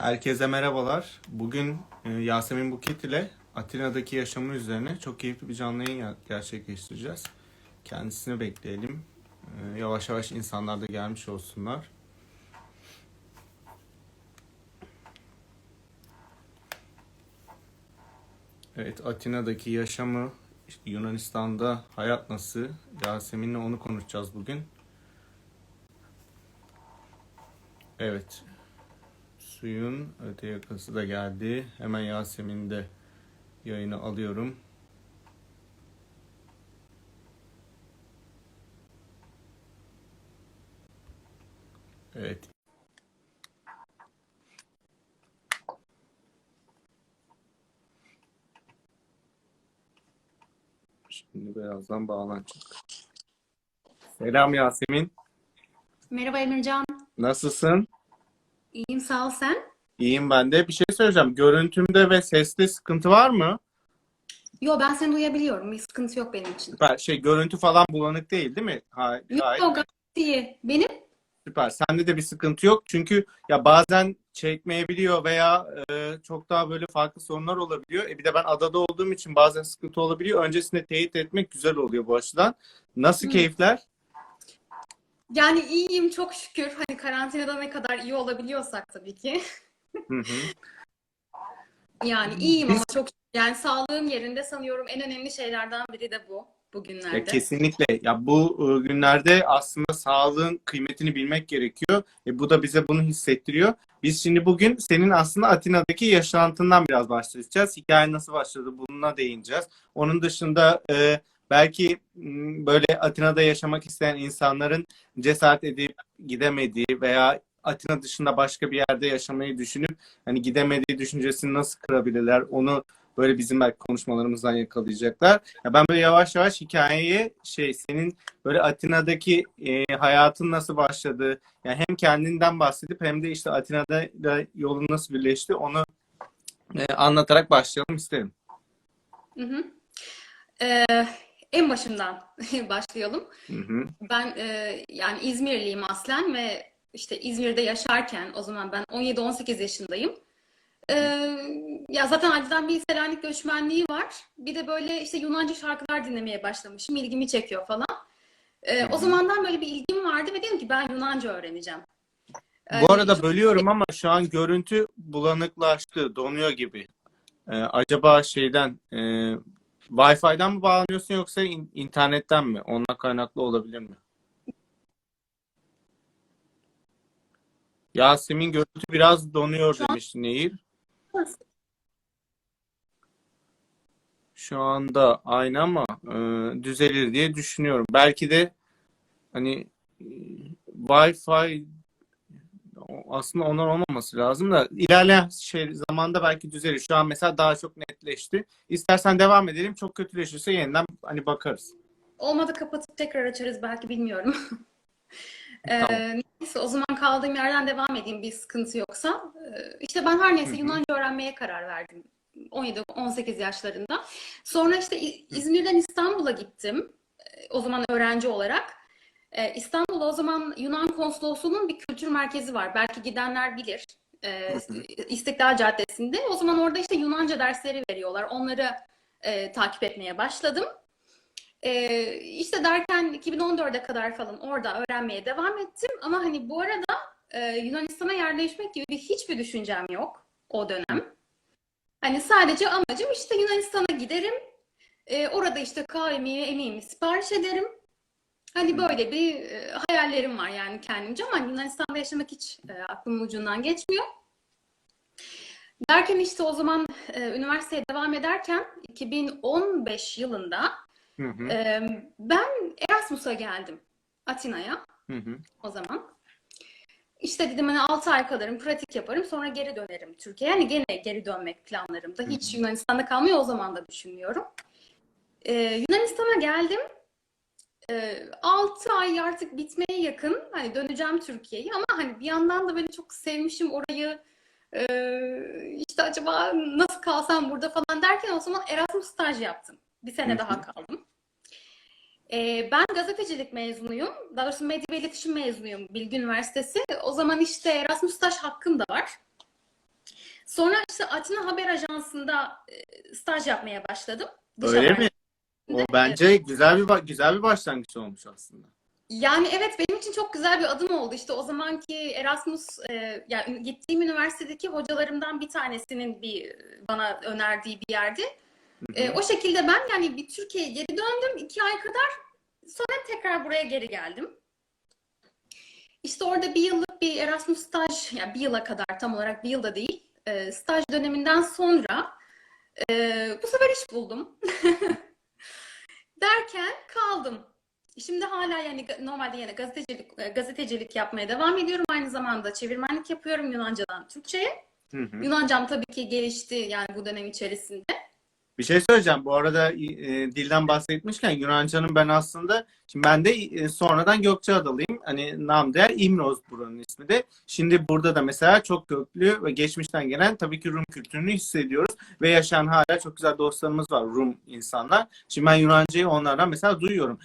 Herkese merhabalar. Bugün e, Yasemin Buket ile Atina'daki yaşamı üzerine çok keyifli bir canlı yayın ya- gerçekleştireceğiz. Kendisini bekleyelim. E, Yavaş yavaş insanlar da gelmiş olsunlar. Evet, Atina'daki yaşamı, işte Yunanistan'da hayat nasıl? Yasemin'le onu konuşacağız bugün. Evet, Suyun öte yakası da geldi. Hemen Yasemin de yayını alıyorum. Evet. Şimdi birazdan bağlanacak. Selam Yasemin. Merhaba Emircan. Nasılsın? İyiyim sağ ol sen. İyiyim ben de. Bir şey söyleyeceğim. Görüntümde ve seste sıkıntı var mı? Yo ben seni duyabiliyorum. Bir sıkıntı yok benim için. Süper. Şey görüntü falan bulanık değil, değil mi? Ha, Yok yok gayet iyi. Benim? Süper. Sende de bir sıkıntı yok. Çünkü ya bazen çekmeyebiliyor veya e, çok daha böyle farklı sorunlar olabiliyor. E bir de ben adada olduğum için bazen sıkıntı olabiliyor. Öncesinde teyit etmek güzel oluyor bu açıdan. Nasıl Hı. keyifler? Yani iyiyim çok şükür. Hani karantinada ne kadar iyi olabiliyorsak tabii ki. Hı hı. Yani iyiyim ama Biz- çok yani sağlığım yerinde sanıyorum en önemli şeylerden biri de bu Ya bugünlerde. kesinlikle. Ya bu e, günlerde aslında sağlığın kıymetini bilmek gerekiyor. E, bu da bize bunu hissettiriyor. Biz şimdi bugün senin aslında Atina'daki yaşantından biraz başlayacağız. Hikaye nasıl başladı bununla değineceğiz. Onun dışında e, belki m, böyle Atina'da yaşamak isteyen insanların cesaret edip gidemediği veya Atina dışında başka bir yerde yaşamayı düşünüp hani gidemediği düşüncesini nasıl kırabilirler onu böyle bizim belki konuşmalarımızdan yakalayacaklar. Ya ben böyle yavaş yavaş hikayeyi şey senin böyle Atina'daki e, hayatın nasıl başladı? Yani hem kendinden bahsedip hem de işte Atina'da da yolun nasıl birleşti onu e, anlatarak başlayalım isterim. Hı hı. Ee, en başından başlayalım. Hı hı. Ben e, yani İzmirliyim aslen ve işte İzmir'de yaşarken o zaman ben 17-18 yaşındayım. E, ya zaten aileden bir Selanik göçmenliği var. Bir de böyle işte Yunanca şarkılar dinlemeye başlamışım. İlgimi çekiyor falan. E, o zamandan böyle bir ilgim vardı ve dedim ki ben Yunanca öğreneceğim. E, Bu arada çok- bölüyorum ama şu an görüntü bulanıklaştı, donuyor gibi. E, acaba şeyden e, Wi-Fi'den mi bağlanıyorsun yoksa in- internetten mi? Ondan kaynaklı olabilir mi? Yasemin görüntü biraz donuyor demiş Nehir. Şu anda aynı ama e, düzelir diye düşünüyorum. Belki de hani e, Wi-Fi aslında onlar olmaması lazım da ilerleyen şey zamanda belki düzelir. Şu an mesela daha çok netleşti. İstersen devam edelim. Çok kötüleşirse yeniden hani bakarız. Olmadı kapatıp tekrar açarız belki bilmiyorum. E, Tamam. neyse o zaman kaldığım yerden devam edeyim bir sıkıntı yoksa. E, işte ben her neyse. Yunanca öğrenmeye karar verdim. 17-18 yaşlarında. Sonra işte İzmir'den İstanbul'a gittim. E, O zaman öğrenci olarak. E, İstanbul'da o zaman Yunan Konsolosluğu'nun bir kültür merkezi var. Belki gidenler bilir. E, hı. İstiklal Caddesi'nde. O zaman orada işte Yunanca dersleri veriyorlar. Onları e, takip etmeye başladım. Ee, işte derken 2014'e kadar falan orada öğrenmeye devam ettim. Ama hani bu arada e, Yunanistan'a yerleşmek gibi bir hiçbir düşüncem yok o dönem. Hani sadece amacım işte Yunanistan'a giderim. E, orada işte kahvemi, yemeğimi sipariş ederim. Hani böyle bir e, hayallerim var yani kendimce ama Yunanistan'da yaşamak hiç e, aklımın ucundan geçmiyor. Derken işte o zaman e, üniversiteye devam ederken 2015 yılında Hı hı. ee, ben Erasmus'a geldim Atina'ya Hı hı. o zaman. İşte dedim hani 6 ay kalırım, pratik yaparım, sonra geri dönerim Türkiye'ye. Yani gene geri dönmek planlarımda. Hiç Yunanistan'da kalmayı o zaman da düşünmüyorum. Ee, Yunanistan'a geldim. Ee, 6 ay artık bitmeye yakın. Hani döneceğim Türkiye'ye ama hani bir yandan da böyle çok sevmişim orayı. Ee, işte acaba nasıl kalsam burada falan derken o zaman Erasmus staj yaptım. Bir sene daha kaldım. Ee, ben gazetecilik mezunuyum. Daha doğrusu medya ve iletişim mezunuyum Bilgi Üniversitesi. O zaman işte Erasmus staj hakkım da var. işte Atina Haber Ajansı'nda e, staj yapmaya başladım. Dış Öyle haber- mi? O bence güzel bir güzel bir başlangıç olmuş aslında. Yani evet benim için çok güzel bir adım oldu. İşte o zamanki Erasmus, e, yani gittiğim üniversitedeki hocalarımdan bir tanesinin bir bana önerdiği bir yerdi. E, o şekilde ben yani bir Türkiye'ye geri döndüm iki ay kadar. Sonra tekrar buraya geri geldim. İşte orada bir yıllık bir Erasmus staj, yani bir yıla kadar tam olarak bir yılda değil, e, staj döneminden sonra e, bu sefer iş buldum. Derken kaldım. Şimdi hala yani normalde yani gazetecilik e, gazetecilik yapmaya devam ediyorum. Aynı zamanda çevirmenlik yapıyorum Yunancadan Türkçe'ye. Hı hı. Yunancam tabii ki gelişti yani bu dönem içerisinde. Bir şey söyleyeceğim. Bu arada e, dilden bahsetmişken Yunanca'nın ben aslında şimdi ben de e, sonradan Gökçeadalıyım. Hani nam değer İmroz buranın ismi de. Şimdi burada da mesela çok köklü ve geçmişten gelen tabii ki Rum kültürünü hissediyoruz ve yaşayan hala çok güzel dostlarımız var Rum insanlar. Şimdi ben Yunancayı onlardan mesela duyuyorum.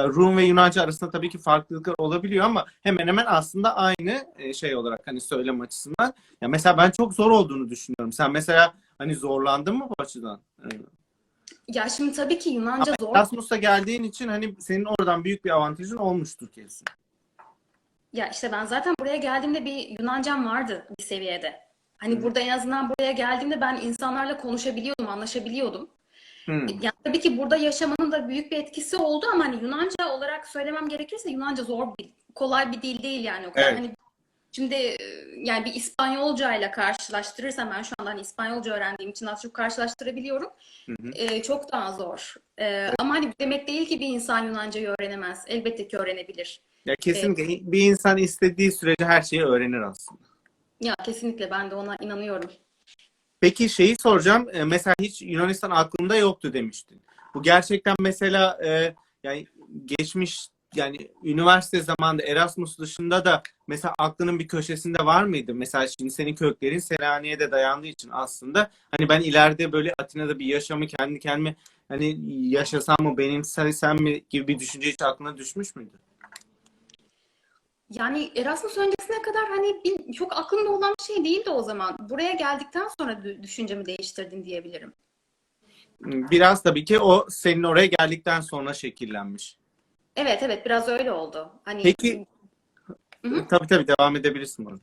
Rum, ve Yunanca arasında tabii ki farklılıklar olabiliyor ama hemen hemen aslında aynı e, şey olarak hani söylem açısından. Ya mesela ben çok zor olduğunu düşünüyorum. Sen mesela hani zorlandın mı bu açıdan? Evet. Ya şimdi tabii ki Yunanca zor. Erasmus'a geldiğin için hani senin oradan büyük bir avantajın olmuştur kesin. Ya işte ben zaten buraya geldiğimde bir Yunancam vardı bir seviyede. Hani Hı. burada en azından buraya geldiğimde ben insanlarla konuşabiliyordum, anlaşabiliyordum. Hı. Yani tabii ki burada yaşamanın da büyük bir etkisi oldu ama hani Yunanca olarak söylemem gerekirse Yunanca zor bir, kolay bir dil değil yani o kadar. Evet. Hani şimdi e, yani bir İspanyolca ile karşılaştırırsam ben şu anda hani İspanyolca öğrendiğim için az çok karşılaştırabiliyorum. Hı hı. E, çok daha zor. E, ama hani demek değil ki bir insan Yunancayı öğrenemez. Elbette ki öğrenebilir. Ya kesinlikle bir insan istediği sürece her şeyi öğrenir aslında. Ya kesinlikle ben de ona inanıyorum. Peki şeyi soracağım. E, Mesela hiç Yunanistan aklımda yoktu demiştin. Bu gerçekten mesela e, yani geçmiş yani üniversite zamanında Erasmus dışında da mesela aklının bir köşesinde var mıydı? Mesela şimdi senin köklerin Selanik'e dayandığı için aslında hani ben ileride böyle Atina'da bir yaşamı kendi kendime hani yaşasam mı benimsesem mi gibi bir düşünce hiç aklına düşmüş müydü? Yani Erasmus öncesine kadar hani bir- çok aklımda olan bir şey değildi o zaman. Buraya geldikten sonra dü- düşüncemi değiştirdin diyebilirim. Biraz tabii ki o senin oraya geldikten sonra şekillenmiş. Evet evet biraz öyle oldu. Hani Peki Hı hı. tabii tabii devam edebilirsin burada.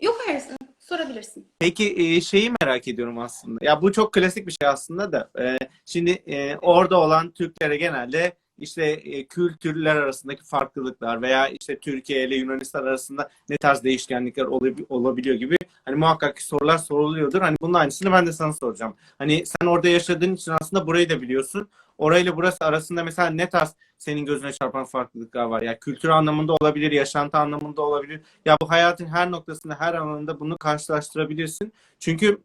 yok hayır sorabilirsin. Peki e, şeyi merak ediyorum aslında. Ya bu çok klasik bir şey aslında da. E, şimdi e, orada olan Türklere genelde işte e, kültürler arasındaki farklılıklar veya işte Türkiye ile Yunanistan arasında ne tarz değişkenlikler olab- olabiliyor gibi hani muhakkak ki sorular soruluyordur. Hani bunun aynısını ben de sana soracağım. Hani sen orada yaşadığın için aslında burayı da biliyorsun. Orayla burası arasında mesela ne tarz senin gözüne çarpan farklılıklar var? Ya kültür anlamında olabilir, yaşantı anlamında olabilir. Ya bu hayatın her noktasında, her alanında bunu karşılaştırabilirsin. Çünkü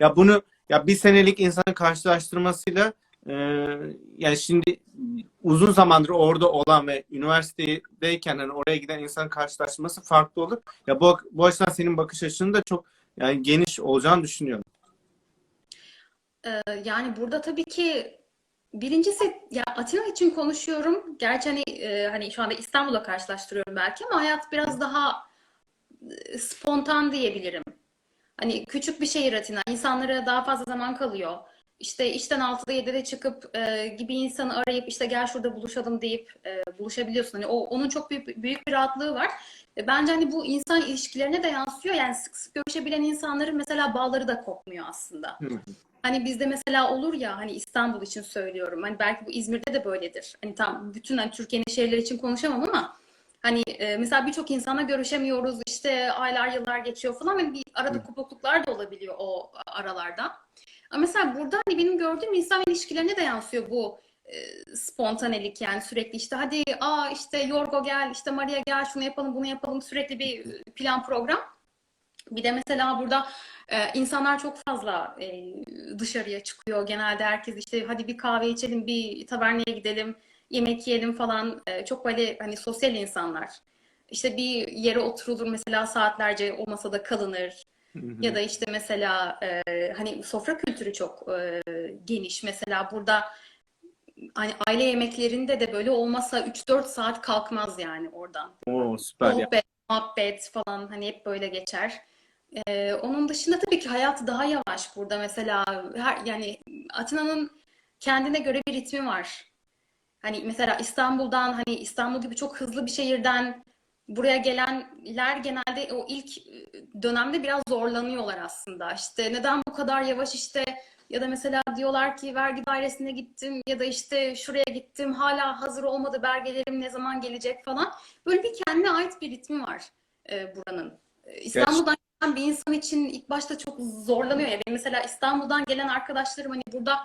ya bunu ya bir senelik insanın karşılaştırmasıyla yani şimdi uzun zamandır orada olan ve üniversitedeyken hani oraya giden insanın karşılaştırması farklı olur. Ya bu, bu açıdan senin bakış açının da çok yani geniş olacağını düşünüyorum. Ee, yani burada tabii ki birincisi ya Atina için konuşuyorum. Gerçi hani e, hani şu anda İstanbul'la karşılaştırıyorum belki ama hayat biraz daha e, spontan diyebilirim. Hani küçük bir şehir Atina. İnsanlara daha fazla zaman kalıyor. İşte işten 6'da 7'de çıkıp e, gibi insanı arayıp işte gel şurada buluşalım deyip e, buluşabiliyorsun. Hani o onun çok büyük büyük bir rahatlığı var. E, bence hani bu insan ilişkilerine de yansıyor. Yani sık sık görüşebilen insanların mesela bağları da kopmuyor aslında. Hı. Hani bizde mesela olur ya hani İstanbul için söylüyorum. Hani belki bu İzmir'de de böyledir. Hani tam bütün hani Türkiye'nin şehirleri için konuşamam ama hani e, mesela birçok insanla görüşemiyoruz. İşte aylar yıllar geçiyor falan ve bir arada kopukluklar da olabiliyor o aralarda. Ama mesela burada hani benim gördüğüm insan ilişkilerine de yansıyor bu e, spontanelik yani sürekli işte hadi aa işte Yorgo gel işte Maria gel şunu yapalım bunu yapalım sürekli bir plan program. Bir de mesela burada e, insanlar çok fazla e, dışarıya çıkıyor. Genelde herkes işte hadi bir kahve içelim, bir taverneye gidelim, yemek yiyelim falan. E, çok böyle hani sosyal insanlar. İşte bir yere oturulur mesela saatlerce o masada kalınır. Ya da işte mesela e, hani sofra kültürü çok e, geniş. Mesela burada hani aile yemeklerinde de böyle olmasa 3-4 saat kalkmaz yani oradan. Oo, süper ya. Sohbet, muhabbet falan hani hep böyle geçer. Ee, onun dışında tabii ki hayat daha yavaş burada mesela her, yani Atina'nın kendine göre bir ritmi var. Hani mesela İstanbul'dan hani İstanbul gibi çok hızlı bir şehirden buraya gelenler genelde o ilk dönemde biraz zorlanıyorlar aslında. İşte neden bu kadar yavaş işte ya da mesela diyorlar ki vergi dairesine gittim ya da işte şuraya gittim hala hazır olmadı belgelerim ne zaman gelecek falan. Böyle bir kendine ait bir ritmi var e, buranın. E, İstanbul'dan gelen bir insan için ilk başta çok zorlanıyor ya. Benim mesela İstanbul'dan gelen arkadaşlarım hani burada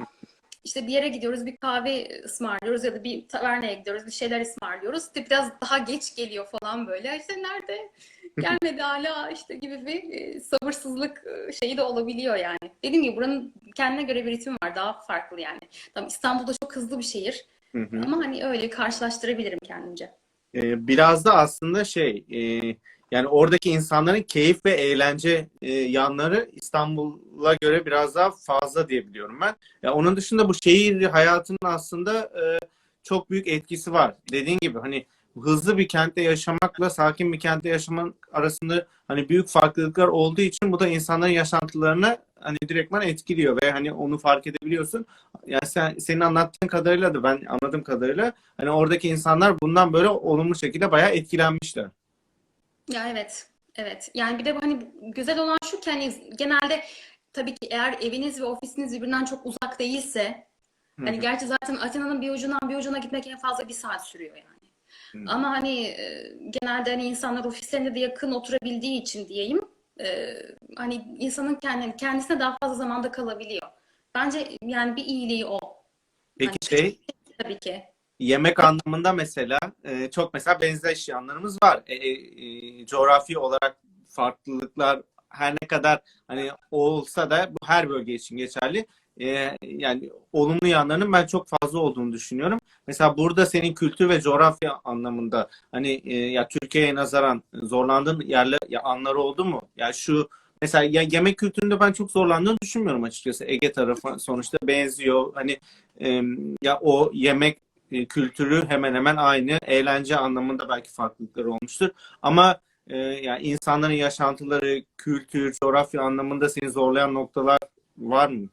işte bir yere gidiyoruz, bir kahve ısmarlıyoruz ya da bir taverneye gidiyoruz, bir şeyler ısmarlıyoruz. İşte biraz daha geç geliyor falan böyle. İşte nerede? Gelmedi hala işte gibi bir e, sabırsızlık e, şeyi de olabiliyor yani. Dediğim gibi buranın kendine göre bir ritmi var. Daha farklı yani. Tamam İstanbul'da çok hızlı bir şehir. Hı hı. Ama hani öyle karşılaştırabilirim kendimce. Ee, biraz da aslında şey e, yani oradaki insanların keyif ve eğlence e, yanları İstanbul'a göre biraz daha fazla diyebiliyorum ben. Ya onun dışında bu şehir hayatının aslında e, çok büyük etkisi var. Dediğin gibi hani hızlı bir kentte yaşamakla sakin bir kentte yaşamanın arasında hani büyük farklılıklar olduğu için bu da insanların yaşantılarını hani direktman etkiliyor ve hani onu fark edebiliyorsun. Yani sen senin anlattığın kadarıyla da ben anladığım kadarıyla hani oradaki insanlar bundan böyle olumlu şekilde bayağı etkilenmişler. Ya evet. Evet. Yani bir de hani güzel olan şu ki hani genelde tabii ki eğer eviniz ve ofisiniz birbirinden çok uzak değilse Hı hani gerçi zaten Atina'nın bir ucundan bir ucuna gitmek en fazla bir saat sürüyor yani. Hı. Ama hani e, genelde hani insanlar ofislerine de yakın oturabildiği için diyeyim e, hani insanın kendi, kendisine daha fazla zamanda kalabiliyor. Bence yani bir iyiliği o. Peki Hani şey tabii ki. Yemek anlamında mesela e, çok mesela benzer yanlarımız var. E, e, e, coğrafi olarak farklılıklar her ne kadar hani olsa da bu her bölge için geçerli. E, yani olumlu yanlarının ben çok fazla olduğunu düşünüyorum. Mesela burada senin kültür ve coğrafya anlamında hani e, ya Türkiye'ye nazaran zorlandığın yerler ya anları oldu mu? Ya şu mesela ya yemek kültüründe ben çok zorlandığını düşünmüyorum açıkçası. Ege tarafı sonuçta benziyor. Hani e, ya o yemek e, kültürü hemen hemen aynı. Eğlence anlamında belki farklılıklar olmuştur. Ama e, yani insanların yaşantıları, kültür, coğrafya anlamında seni zorlayan noktalar var mı?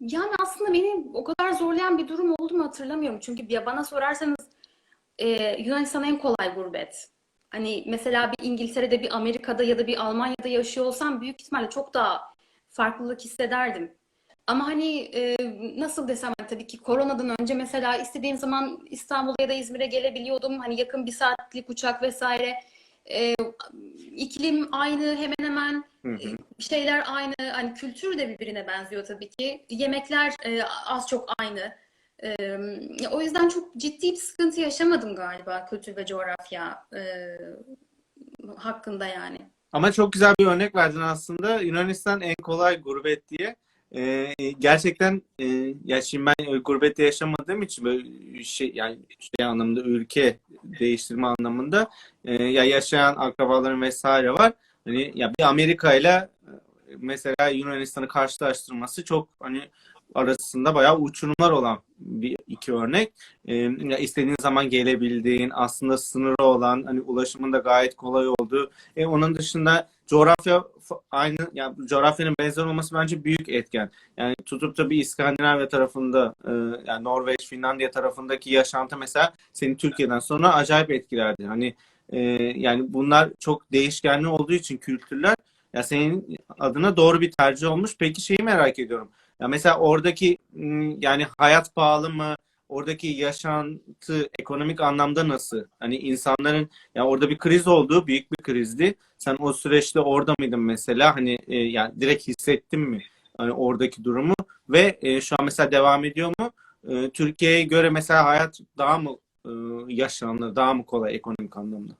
Yani aslında beni o kadar zorlayan bir durum oldu mu hatırlamıyorum. Çünkü ya bana sorarsanız e, Yunanistan en kolay gurbet. Hani mesela bir İngiltere'de, bir Amerika'da ya da bir Almanya'da yaşıyor olsam büyük ihtimalle çok daha farklılık hissederdim. Ama hani e, nasıl desem tabii ki koronadan önce mesela istediğim zaman İstanbul'a ya da İzmir'e gelebiliyordum. Hani yakın bir saatlik uçak vesaire. E, iklim aynı hemen hemen. Hı hı. Şeyler aynı. Hani kültür de birbirine benziyor tabii ki. Yemekler e, az çok aynı. E, o yüzden çok ciddi bir sıkıntı yaşamadım galiba kültür ve coğrafya e, hakkında yani. Ama çok güzel bir örnek verdin aslında. Yunanistan en kolay gurbet diye. Ee, gerçekten e, ya şimdi ben gurbette yaşamadığım için böyle şey yani şey anlamında ülke değiştirme anlamında e, ya yaşayan akrabalarım vesaire var. Hani ya bir Amerika ile mesela Yunanistan'ı karşılaştırması çok hani arasında bayağı uçurumlar olan bir iki örnek. Ee, ya istediğin zaman gelebildiğin, aslında sınırı olan, hani ulaşımın da gayet kolay olduğu. E, onun dışında coğrafya aynı, yani coğrafyanın benzer olması bence büyük etken. Yani tutup da bir İskandinavya tarafında, e, yani Norveç, Finlandiya tarafındaki yaşantı mesela seni Türkiye'den sonra acayip etkilerdi. Hani e, yani bunlar çok değişkenli olduğu için kültürler ya senin adına doğru bir tercih olmuş. Peki şeyi merak ediyorum. Ya mesela oradaki yani hayat pahalı mı? Oradaki yaşantı ekonomik anlamda nasıl? Hani insanların ya orada bir kriz oldu, büyük bir krizdi. Sen o süreçte orada mıydın mesela? Hani e, yani direkt hissettin mi hani oradaki durumu ve e, şu an mesela devam ediyor mu? E, Türkiye'ye göre mesela hayat daha mı e, yaşanır, daha mı kolay ekonomik anlamda?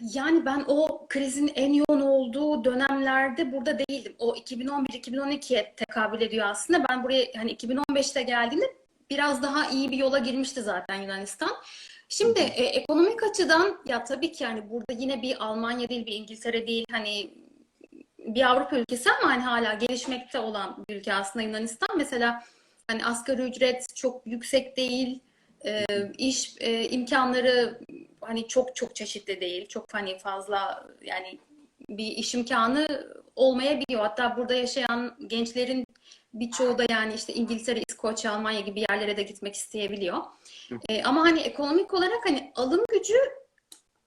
Yani ben o krizin en yoğun olduğu dönemlerde burada değildim. O 2011-2012'ye tekabül ediyor aslında. Ben buraya hani 2015'te geldiğimde biraz daha iyi bir yola girmişti zaten Yunanistan. Şimdi e, ekonomik açıdan ya tabii ki yani burada yine bir Almanya değil, bir İngiltere değil hani bir Avrupa ülkesi ama hani hala gelişmekte olan bir ülke aslında Yunanistan. Mesela hani asgari ücret çok yüksek değil. E, iş e, imkanları hani çok çok çeşitli değil. Çok hani fazla yani bir iş imkanı olmayabiliyor. Hatta burada yaşayan gençlerin birçoğu da yani işte İngiltere, İskoçya, Almanya gibi yerlere de gitmek isteyebiliyor. E, ama hani ekonomik olarak hani alım gücü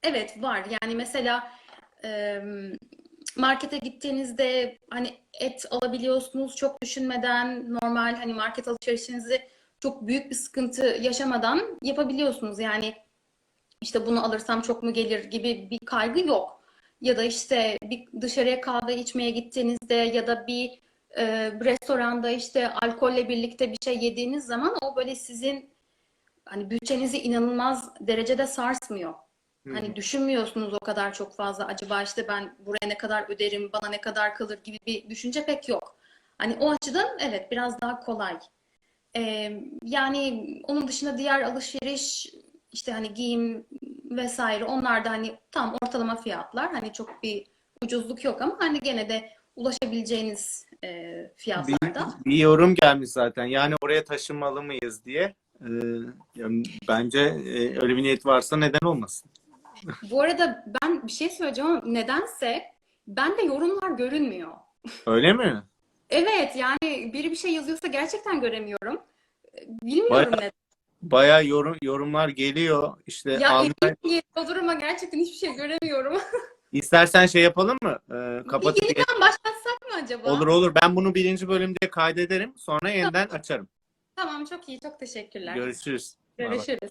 evet var. Yani mesela e, markete gittiğinizde hani et alabiliyorsunuz çok düşünmeden normal hani market alışverişinizi çok büyük bir sıkıntı yaşamadan yapabiliyorsunuz. Yani işte bunu alırsam çok mu gelir gibi bir kaygı yok. Ya da işte bir dışarıya kahve içmeye gittiğinizde ya da bir e, restoranda işte alkolle birlikte bir şey yediğiniz zaman o böyle sizin hani bütçenizi inanılmaz derecede sarsmıyor. Hani düşünmüyorsunuz o kadar çok fazla acaba işte ben buraya ne kadar öderim, bana ne kadar kalır gibi bir düşünce pek yok. Hani o açıdan evet biraz daha kolay. Ee, yani onun dışında diğer alışveriş işte hani giyim vesaire onlar da hani tam ortalama fiyatlar. Hani çok bir ucuzluk yok ama hani gene de ulaşabileceğiniz e, Bir, fiyatlarda. bir yorum gelmiş zaten. Yani oraya taşınmalı mıyız diye. Ee, yani bence e, öyle bir niyet varsa neden olmasın? Bu arada ben bir şey söyleyeceğim ama nedense bende yorumlar görünmüyor. Öyle mi? Evet yani biri bir şey yazıyorsa gerçekten göremiyorum. Bilmiyorum Bayağı- neden. Bayağı yorum, yorumlar geliyor. İşte Ya Almanya- geliyor duruma gerçekten hiçbir şey göremiyorum. İstersen şey yapalım mı? Ee, Bir kapat. yeniden başlatsak mı acaba? Olur olur. Ben bunu birinci bölümde kaydederim. Sonra yeniden açarım. Tamam çok iyi çok teşekkürler. Görüşürüz. Görüşürüz.